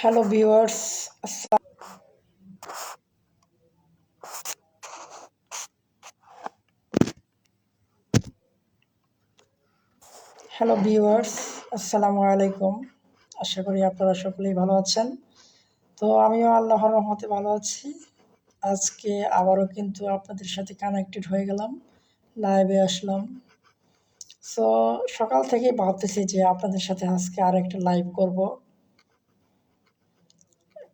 Hello viewers hello viewers আসসালামু আলাইকুম আশা করি আপনারা সকলেই ভালো আছেন। তো আমিও আল্লাহর রহমতে ভালো আছি। আজকে আবারও কিন্তু আপনাদের সাথে কানেক্টেড হয়ে গেলাম। লাইভে আসলাম। সো সকাল থেকেই ভাবতেছি যে আপনাদের সাথে আজকে আর একটা লাইভ করব।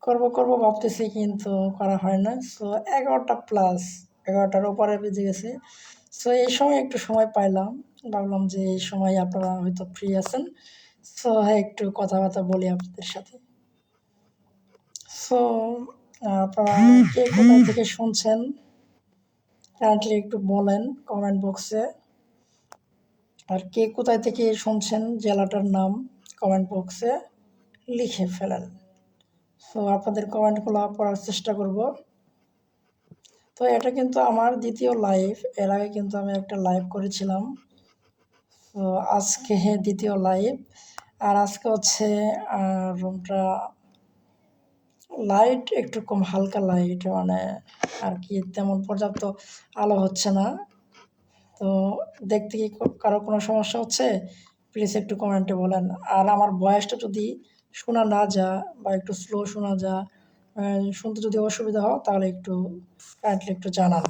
করব করব ভাবতেছি কিন্তু করা হয় না। সো এগারোটা প্লাস এগারোটার ওপরে বেজে গেছে। সো এই সময় একটু সময় পাইলাম। ভাবলাম যে এই সময় আপনারা হয়তো ফ্রি আছেন। সো হ্যাঁ একটু কথাবার্তা বলি আপনাদের সাথে। সো আপনারা কে কোথায় থেকে শুনছেন কারেন্টলি একটু বলেন কমেন্ট বক্সে আর কে কোথায় থেকে শুনছেন জেলাটার নাম কমেন্ট বক্সে লিখে ফেলেন। সো আপনাদের কমেন্টগুলো পড়ার চেষ্টা করব। তো এটা কিন্তু আমার দ্বিতীয় লাইভ এর আগে কিন্তু আমি একটা লাইভ করেছিলাম। তো আজকে দ্বিতীয় লাইভ আর আজকে হচ্ছে রুমটা লাইট একটু কম, হালকা লাইট মানে আর কি তেমন পর্যাপ্ত আলো হচ্ছে না। তো দেখতে কি কারও কোনো সমস্যা হচ্ছে? প্লিজ একটু কমেন্টে বলেন। আর আমার বয়সটা যদি শোনা না যা বা একটু স্লো শোনা যা শুনতে যদি অসুবিধা হয় তাহলে একটু কাইন্ডলি একটু জানান।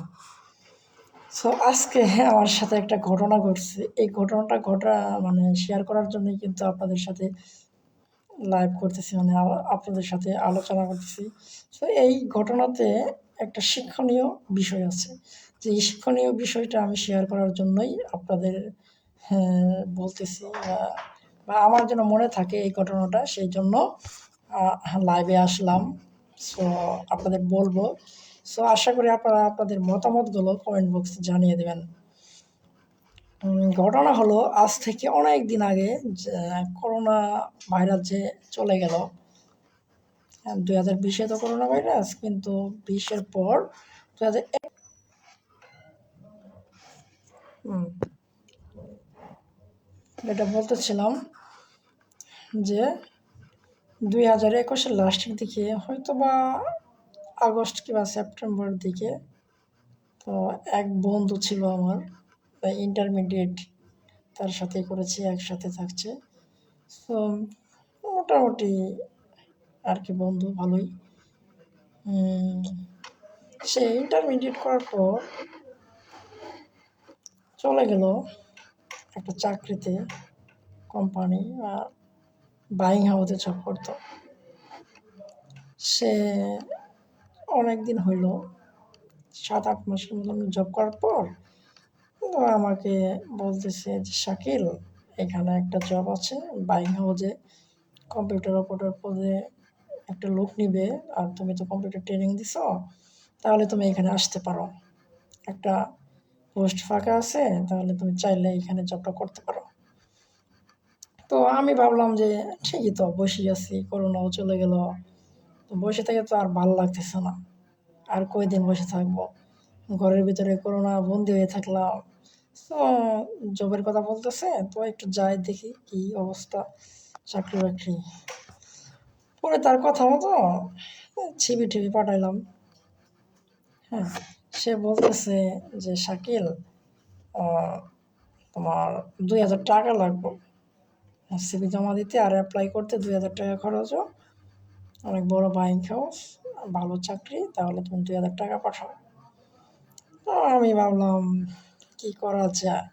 সো আজকে হ্যাঁ আমার সাথে একটা ঘটনা ঘটছে। এই ঘটনাটা ঘটা মানে শেয়ার করার জন্যই কিন্তু আপনাদের সাথে লাইভ করতেছি মানে আপনাদের সাথে আলোচনা করতেছি। সো এই ঘটনাতে একটা শিক্ষণীয় বিষয় আছে। যে এই শিক্ষণীয় বিষয়টা আমি শেয়ার করার জন্যই আপনাদের হ্যাঁ, বলতেছি বা আমার যেন মনে থাকে এই ঘটনাটা, সেই জন্য লাইভে আসলাম। সো আপনাদের বলব। সো আশা করি আপনারা আপনাদের মতামতগুলো কমেন্ট বক্সে জানিয়ে দেবেন। ঘটনা হলো, আজ থেকে অনেক দিন আগে করোনা ভাইরাস যে চলে গেল। দুই হাজার বিশে তো করোনা ভাইরাস কিন্তু বিশের পর দু হাজার এটা বলতেছিলাম যে দুই হাজার একুশের লাস্টের দিকে হয়তো বা আগস্ট কিংবা সেপ্টেম্বর দিকে, তো এক বন্ধু ছিল আমার ইন্টারমিডিয়েট তার সাথে করেছি, একসাথে থাকছে। তো মোটামুটি আর কি বন্ধু, ভালোই। সে ইন্টারমিডিয়েট করার পর চলে গেল। একটা চাকরিতে কোম্পানি বাইং হাউসে জব করতো। সে অনেক দিন হইল সাত আট মাসের মতন জব করার পর আমাকে বলতেছে যে, শাকিল, এখানে একটা জব আছে বাইং হাউসে কম্পিউটার অপারেটর পদে একটা লোক নিবে, আর তুমি তো কম্পিউটার ট্রেনিং দিছ, তাহলে তুমি এখানে আসতে পারো। একটা পোস্ট ফাঁকা আছে, তাহলে তুমি চাইলে এখানে জবটা করতে পারো। তো আমি ভাবলাম যে ঠিকই তো, বসে আছি, করোনাও চলে গেল। তো বসে থেকে তো আর ভালো লাগতেছে না। আর কয়দিন বসে থাকব? ঘরের ভিতরে করোনা বন্দি হয়ে থাকলাম। তো জবের কথা বলতেছে, তো একটু যাই দেখি কি অবস্থা চাকরি বাকরি পরে তার কথা মতো ছিবি টিভি পাঠাইলাম। হ্যাঁ সে বলতেছে যে, শাকিল তোমার দুই হাজার টাকা লাগবে। সিবি জমা দিতে আর অ্যাপ্লাই করতে দুই হাজার টাকা খরচ অনেক বড় বাইক হাউস ভালো চাকরি, তাহলে তুমি দুই হাজার টাকা পাঠাও। তো আমি ভাবলাম, কি করা যায়?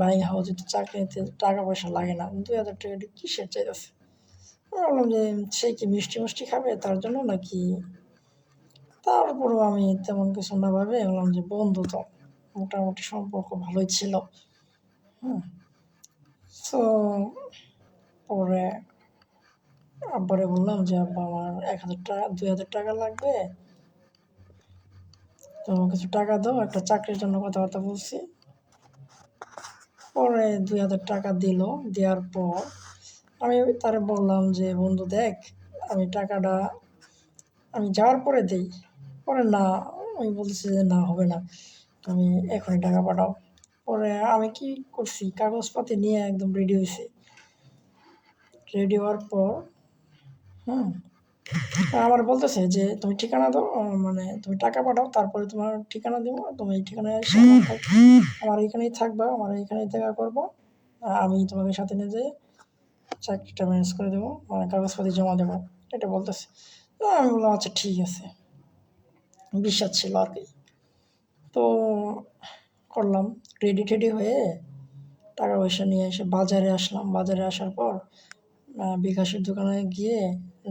বাইক হাউসে তো চাকরি নিতে টাকা পয়সা লাগে না, দুই হাজার টাকা কিসের চাইতেছে ভাবলাম যে, সে কি মিষ্টি মিষ্টি খাবে তার জন্য নাকি তারপরেও আমি তেমন কিছু না ভাবে বললাম যে বন্ধু তো মোটামুটি সম্পর্ক ভালোই ছিল। সো পরে আব্বারে বললাম যে, আব্বা, আমার এক হাজার টাকা দুই হাজার টাকা লাগবে। তো কিছু টাকা দাও, একটা চাকরির জন্য কথাবার্তা বলছি। পরে দুই হাজার টাকা দিল, দেওয়ার পর আমি তারে বললাম যে, বন্ধু, দেখ, আমি টাকাটা আমি যাওয়ার পরে দিই। পরে না, আমি বলতেছি যে না, হবে না। তুমি এখনই টাকা পাঠাও। পরে আমি কি করছি? কাগজপাতি নিয়ে একদম রেডি হয়েছি। রেডি হওয়ার পর, হুম, আমার বলতেছে যে, তুমি ঠিকানা দাও মানে তুমি টাকা পাঠাও, তারপরে তোমার ঠিকানা দেবো, তুমি এই ঠিকানায় এসে আমার এখানেই থাকবা, আমার এখানেই দেখা করব। আমি তোমাকে সাথে নিয়ে যাই চাকরিটা ম্যানেজ করে দেবো মানে কাগজপাতি জমা দেবো। এটা বলতেছে। আমি বললাম আচ্ছা ঠিক আছে। বিশ্বাস ছিল আর কি তো করলাম রেডি টেডি হয়ে টাকা পয়সা নিয়ে এসে বাজারে আসলাম। বাজারে আসার পর বিকাশের দোকানে গিয়ে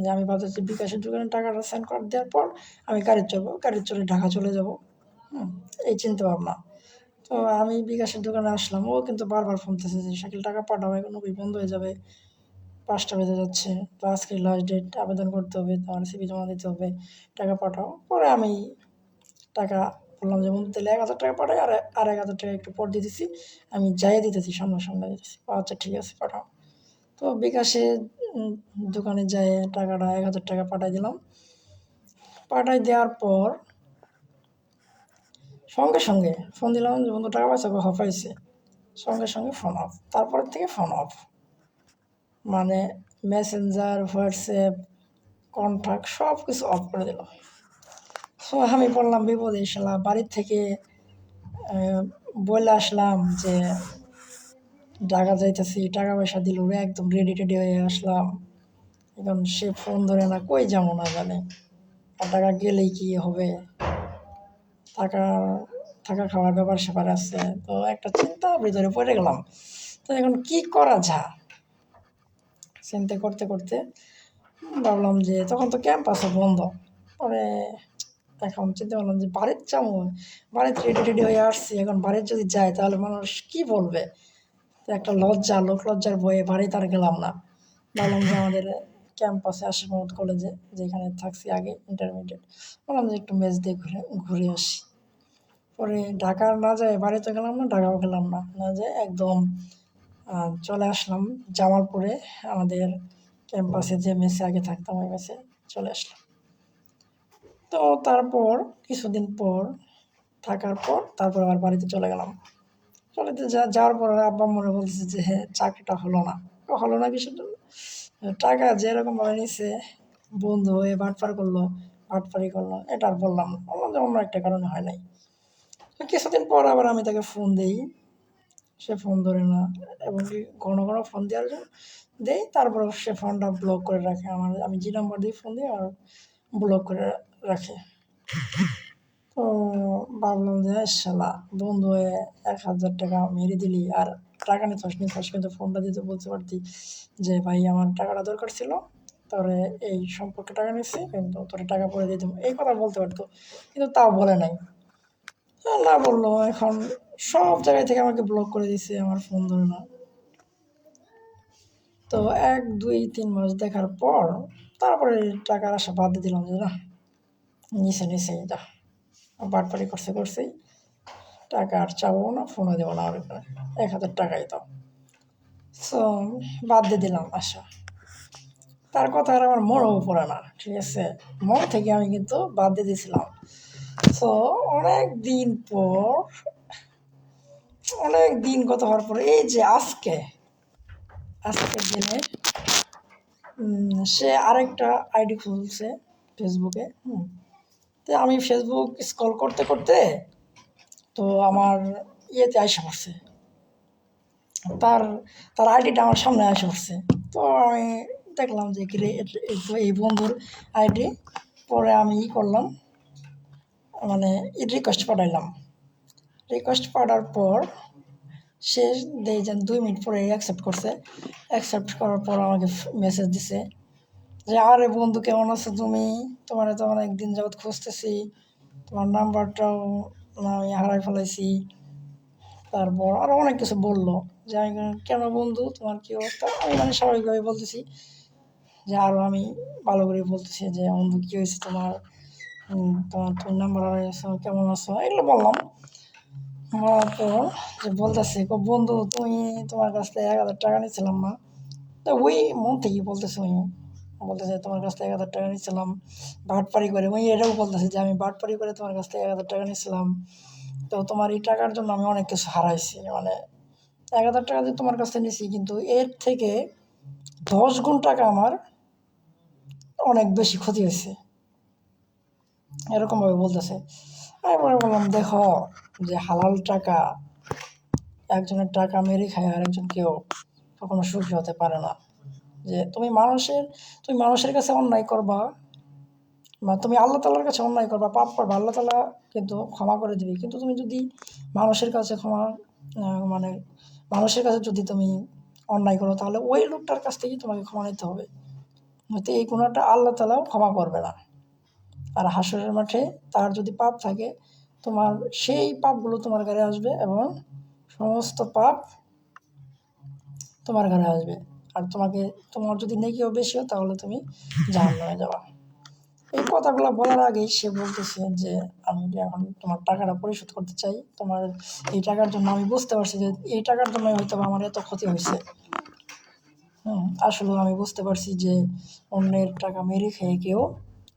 যে আমি বাজারে বিকাশের দোকানে টাকাটা সেন্ড করে, দেওয়ার পর আমি গাড়ি চলবো গাড়ি চলে ঢাকা চলে যাব। হুম, এই চিন্তা ভাবনা। তো আমি বিকাশের দোকানে আসলাম, ও কিন্তু বারবার ফোন যে সাইকেল টাকা এখন নবী বন্ধ হয়ে যাবে। পাঁচটা বেজে যাচ্ছে। তো আজকে লাস্ট ডেট আবেদন করতে হবে, তোমার সিবি জমা দিতে হবে, টাকা পাঠাও। পরে আমি টাকা বললাম যে, বন্ধু, তাহলে এক হাজার টাকা পাঠাই, আর আর এক হাজার টাকা একটু পর দিয়ে দিছি। আমি যাইয়ে দিতেছি সামনে সামনে দিতেছি। আচ্ছা ঠিক আছে, পাঠাও। তো বিকাশে দোকানে যায় টাকাটা এক হাজার টাকা পাঠাই দিলাম। পাঠাই দেওয়ার পর সঙ্গে সঙ্গে ফোন দিলাম যে, বন্ধু, টাকা পাইছে হ্যাঁ পাইছে সঙ্গে সঙ্গে ফোন অফ তারপর থেকে ফোন অফ মানে মেসেঞ্জার হোয়াটসঅ্যাপ কন্ট্যাক্ট সব কিছু অফ করে দিল। সো আমি পড়লাম বিপদে শালা বাড়ির থেকে বলে আসলাম যে ঢাকা যাইতেছি টাকা পয়সা দিল একদম রেডি টেডি হয়ে আসলাম। এখন সে ফোন ধরে না, কই যাব না জানে। আর টাকা গেলেই কি হবে? টাকা থাকা খাওয়ার ব্যাপার স্যাপার আছে। তো একটা চিন্তা ভিতরে পড়ে গেলাম। তো এখন কি করা যায়? চিন্তা করতে করতে ভাবলাম যে তখন তো ক্যাম্পাসও বন্ধ। পরে এখন চিন্তা করলাম যে বাড়ির যাব বাড়িতে রেডি টেডি হয়ে আসছি। এখন বাড়ির যদি যায় তাহলে মানুষ কি বলবে? তো একটা লজ্জা, লোক লজ্জার বয়ে বাড়িতে আর গেলাম না। ভাবলাম যে আমাদের ক্যাম্পাসে আসে মোহাম্মদ কলেজে যেখানে থাকছি আগে ইন্টারমিডিয়েট বললাম যে একটু মেজ দিয়ে ঘুরে ঘুরে আসি। পরে ঢাকার না যায় বাড়িতে গেলাম না, ঢাকাও গেলাম না। না যায় একদম চলে আসলাম জামালপুরে, আমাদের ক্যাম্পাসে যে মেসে আগে থাকতাম ওই মেসে চলে আসলাম। তো তারপর, কিছুদিন পর থাকার পর তারপর আবার বাড়িতে চলে গেলাম। চলেতে যা, যাওয়ার পর আব্বা মনে বলছে যে হ্যাঁ চাকরিটা হলো না। হলো না জন্য? টাকা যেরকম ভাবে নিছে, বন্ধু হয়ে বাটপার করল, বাটপারি করল, এটা আর বললাম বললাম যে অন্য একটা কারণে হয় নাই। কিছুদিন পর আবার আমি তাকে ফোন দিই। সে ফোন ধরে না। এবং কি ঘন ঘন ফোন দেওয়ার জন্য দেই, তারপর সে ফোনটা ব্লক করে রাখে আমার। আমি যে নাম্বার দিয়ে ফোন দিই আর ব্লক করে রাখে। তো ভাবলাম যে শালা, বন্ধু হয়ে এক হাজার টাকা মেরে দিলি আর টাকা নিতে নিতে কিন্তু ফোনটা দিতে বলতে পারতি যে, ভাই, আমার টাকাটা দরকার ছিল তাহলে এই সম্পর্কে টাকা নিচ্ছি কিন্তু তোর টাকা পরে দিয়ে দেবো। এই কথা বলতে পারতো, কিন্তু তাও বলে নাই। না বলল, এখন সব জায়গায় থেকে আমাকে ব্লক করে দিছে আমার ফোন ধরে না। তো এক, দুই, তিন মাস দেখার পর তারপরে টাকার আশা বাদ দিয়ে দিলাম যে, না নিচে নিচে যা বাটপারি করছে করছেই টাকা আর চাবো না ফোনও দেবো না ওর এক হাজার টাকাই দাও সো বাদ দিয়ে দিলাম আশা। তার কথা আর আমার মনেও পড়ে না, ঠিক আছে? মন থেকে আমি কিন্তু বাদ দিয়ে দিয়েছিলাম সো অনেক দিন পর অনেক দিন গত হওয়ার পরে এই যে আজকে আজকের দিনে সে আরেকটা আইডি খুলছে ফেসবুকে হুম। তো আমি ফেসবুক স্ক্রল করতে করতে তো আমার ইয়েতে আসে পড়ছে। তার তার আইডিটা আমার সামনে আসে পড়ছে। তো আমি দেখলাম যে কি রে, এ- এ তো এই বন্ধুর আইডি পরে আমি ই করলাম মানে রিকোয়েস্ট পাঠাইলাম। রিকোয়েস্ট পাঠার পর সে দেয় যেন দুই মিনিট পরে অ্যাকসেপ্ট করছে। অ্যাকসেপ্ট করার পর আমাকে মেসেজ দিছে যে, আরে বন্ধু, কেমন আছো তুমি? তোমার তো অনেক দিন যাবৎ খুঁজতেছি। তোমার নাম্বারটাও আমি হারাই ফেলাইছি। তারপর আরও অনেক কিছু বলল যে, আমি কেন বন্ধু? তোমার কী অবস্থা? আমি মানে স্বাভাবিকভাবে বলতেছি যে আরও আমি ভালো করে বলতেছি যে, বন্ধু, কী হয়েছে তোমার? তোমার তুমি নাম্বার হারাইছো কেমন আছো? এগুলো বললাম। পর যে বলতেছে, "গো বন্ধু, তুমি তোমার কাছ থেকে এক হাজার টাকা নিয়েছিলাম না? তো ওই মন থেকে বলতেছে ওই, বলতেছে, তোমার কাছ থেকে এক হাজার টাকা নিয়েছিলাম বাটপারি করে। ওই এটাও বলতেছে যে, আমি বাটপারি করে তোমার কাছ থেকে এক হাজার টাকা নিয়েছিলাম। তো তোমার এই টাকার জন্য আমি অনেক কিছু হারাইছি। মানে এক হাজার টাকা দিয়ে তোমার কাছ থেকে নিয়েছি, কিন্তু এর থেকে দশ গুণ টাকা আমার অনেক বেশি ক্ষতি হয়েছে। এরকমভাবে বলতেছে। আমি বললাম, দেখো যে হালাল টাকা, একজনের টাকা মেরে খায় আর একজন কেউ কখনো সুখী হতে পারে না। যে তুমি মানুষের তুমি মানুষের কাছে অন্যায় করবা বা তুমি আল্লাহ তালার কাছে অন্যায় করবা, পাপ করবা, আল্লাহ তালা কিন্তু ক্ষমা করে দিবি। কিন্তু তুমি যদি মানুষের কাছে ক্ষমা মানে মানুষের কাছে যদি তুমি অন্যায় করো, তাহলে ওই লোকটার কাছ থেকেই তোমাকে ক্ষমা নিতে হবে। তো এই গুণাটা আল্লাহ তালাও ক্ষমা করবে না। আর হাসরের মাঠে তার যদি পাপ থাকে তোমার সেই পাপগুলো তোমার ঘরে আসবে এবং সমস্ত পাপ তোমার ঘরে আসবে। আর তোমাকে, তোমার যদি নেকিও বেশি হয়, তাহলে তুমি জাহান্নামে যাবা। এই কথাগুলো বলার আগেই সে বলতেছে যে, আমি এখন তোমার টাকাটা পরিশোধ করতে চাই, তোমার এই টাকার জন্য আমি বুঝতে পারছি যে, এই টাকার জন্য হয়তো আমার এত ক্ষতি হয়েছে। হুম আসলে আমি বুঝতে পারছি যে, অন্যের টাকা মেরে খেয়ে কেউ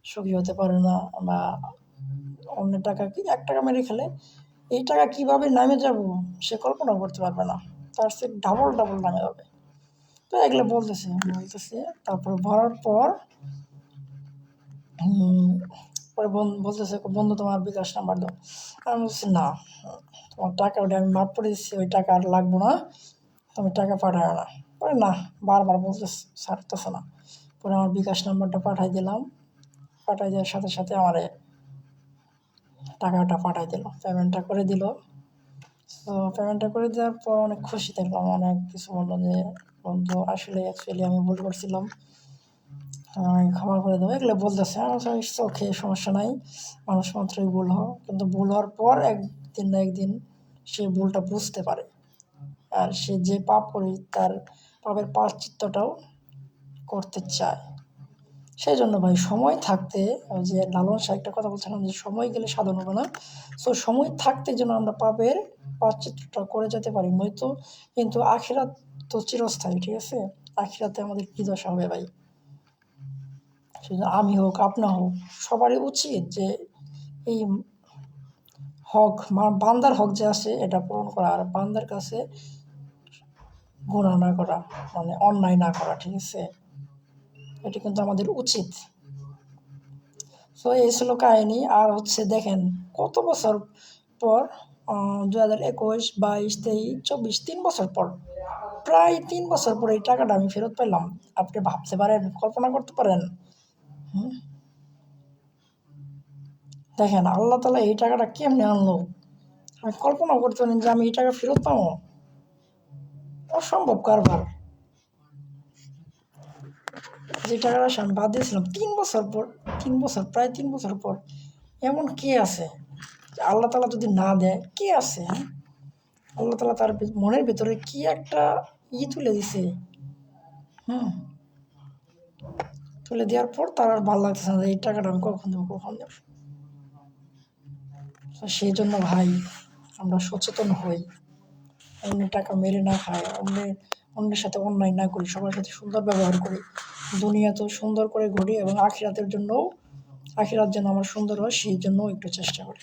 সুখী হতে পারে না বা অন্যের টাকা কি? এক টাকা মেরে খেলে। এই টাকা কীভাবে নামে যাব? সে কল্পনা করতে পারবে না। তার সে ডাবল ডাবল নামে যাবে। তো এগুলো বলতেছে বলতেছে। তারপর ভরার পর পরে বলতেছে, বন্ধু তোমার বিকাশ নাম্বার দাও। আমি বলছি, না, তোমার টাকা ওটা আমি মাফ করে দিচ্ছি। ওই টাকা আর লাগবো না। তুমি টাকা পাঠায় না। পরে, না, বারবার বলতে ছাড়তেছে না। পরে আমার বিকাশ নাম্বারটা পাঠাই দিলাম। পাঠাই দেওয়ার সাথে সাথে আমার টাকাটা পাঠাই দিল পেমেন্টটা করে দিল। তো পেমেন্টটা করে দেওয়ার পর অনেক খুশি থাকলাম, অনেক কিছু বলল যে, বন্ধু, আসলে অ্যাকচুয়ালি আমি ভুল করছিলাম। ক্ষমা করে দেবো এগুলো বলতেছে। ওকে সমস্যা নাই। মানুষ মাত্রই ভুল হও কিন্তু ভুল হওয়ার পর একদিন না একদিন সে ভুলটা বুঝতে পারে। আর সে যে পাপ করে, তার পাপের পাশ্চিত্যটাও করতে চায়। সেই জন্য ভাই, সময় থাকতে যে লালন শাহ একটা কথা বলছিলাম যে, সময় গেলে সাধন হবে না। সো সময় থাকতে যেন আমরা পাপের পাশ্চিত্যটা করে যেতে পারি, নয়তো কিন্তু আখিরাত তো চিরস্থায়ী, ঠিক আছে? আখিরাতে আমাদের কী দশা হবে ভাই? সেটা আমি হোক, আপনা হোক, সবারই উচিত যে এই হক বান্দার হক যে আছে, এটা পূরণ করা, আর বান্দার কাছে গুণা না করা মানে অন্যায় না করা, ঠিক আছে? এটা কিন্তু আমাদের উচিত। তো এই ছিল কাহিনি। আর হচ্ছে দেখেন, কত বছর পর দু হাজার একুশ, বাইশ, তেইশ, চব্বিশ, তিন বছর পর, প্রায় তিন বছর পর এই টাকাটা আমি ফেরত পেলাম। আপনি ভাবতে পারেন, কল্পনা করতে পারেন। হুম? দেখেন, আল্লাহ তালা এই টাকাটা কেমনে আনলো? আমি কল্পনা করতে পারেন যে আমি এই টাকা ফেরত পাবো। অসম্ভব কারবার। যে টাকাটা আমি বাদ দিয়েছিলাম, তিন বছর পর, তিন বছর, প্রায় তিন বছর পর, এমন কে আছে আল্লাহ তালা যদি না দেয়, কে আছে হ্যাঁ? আল্লাহ তালা তার মনের ভিতরে কি একটা ই তুলে দিছে? হুম। তুলে দেওয়ার পর তার আর ভালো লাগতেছে না এই টাকাটা আমি কখন দেবো কখন দেবো? তো সেই জন্য ভাই, আমরা সচেতন হই। অন্যের টাকা মেরে না খাই, অন্যের অন্যের সাথে অন্যায় না করি, সবার সাথে সুন্দর ব্যবহার করি। দুনিয়া তো সুন্দর করে ঘুরি এবং আখিরাতের জন্যও, আখিরাত যেন আমার সুন্দর হয়, সেই জন্যও একটু চেষ্টা করি।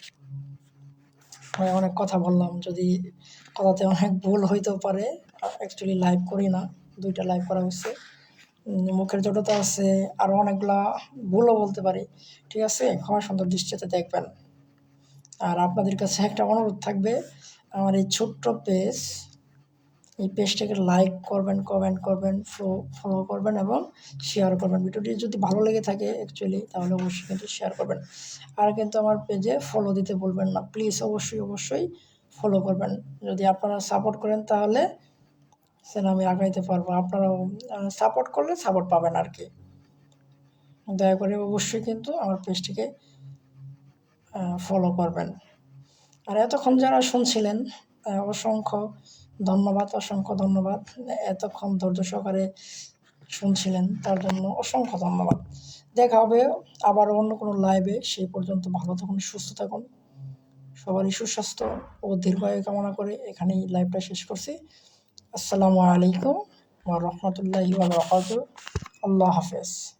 অনেক কথা বললাম, যদি কথাতে অনেক ভুল হইতেও পারে অ্যাকচুয়ালি লাইভ করি না, দুইটা লাইভ করা হচ্ছে মুখের জড়তা আছে আরও অনেকগুলা ভুলও বলতে পারি। ঠিক আছে, ক্ষমা সুন্দর দৃষ্টিতে দেখবেন। আর আপনাদের কাছে একটা অনুরোধ থাকবে, আমার এই ছোট্ট পেজ এই পেজটাকে লাইক করবেন কমেন্ট করবেন ফলো করবেন এবং শেয়ার করবেন। ভিডিওটি যদি ভালো লেগে থাকে অ্যাকচুয়ালি তাহলে অবশ্যই কিন্তু শেয়ার করবেন। আর কিন্তু আমার পেজে ফলো দিতে বলবেন না। প্লিজ অবশ্যই অবশ্যই ফলো করবেন। যদি আপনারা সাপোর্ট করেন তাহলে সেটা আমি আগাইতে পারব। আপনারাও সাপোর্ট করলে সাপোর্ট পাবেন আর কি। দয়া করে অবশ্যই কিন্তু আমার পেজটিকে ফলো করবেন। আর এতক্ষণ যারা শুনছিলেন অসংখ্য ধন্যবাদ, অসংখ্য ধন্যবাদ। এতক্ষণ ধৈর্য সহকারে শুনছিলেন, তার জন্য অসংখ্য ধন্যবাদ। দেখা হবে আবার অন্য কোনো লাইভে সেই পর্যন্ত ভালো থাকুন, সুস্থ থাকুন। সবারই সুস্বাস্থ্য ও দীর্ঘায়ু কামনা করে এখানেই লাইভটা শেষ করছি। আসসালামু আলাইকুম রহমতুল্লাহি আল্লাহ হাফেজ।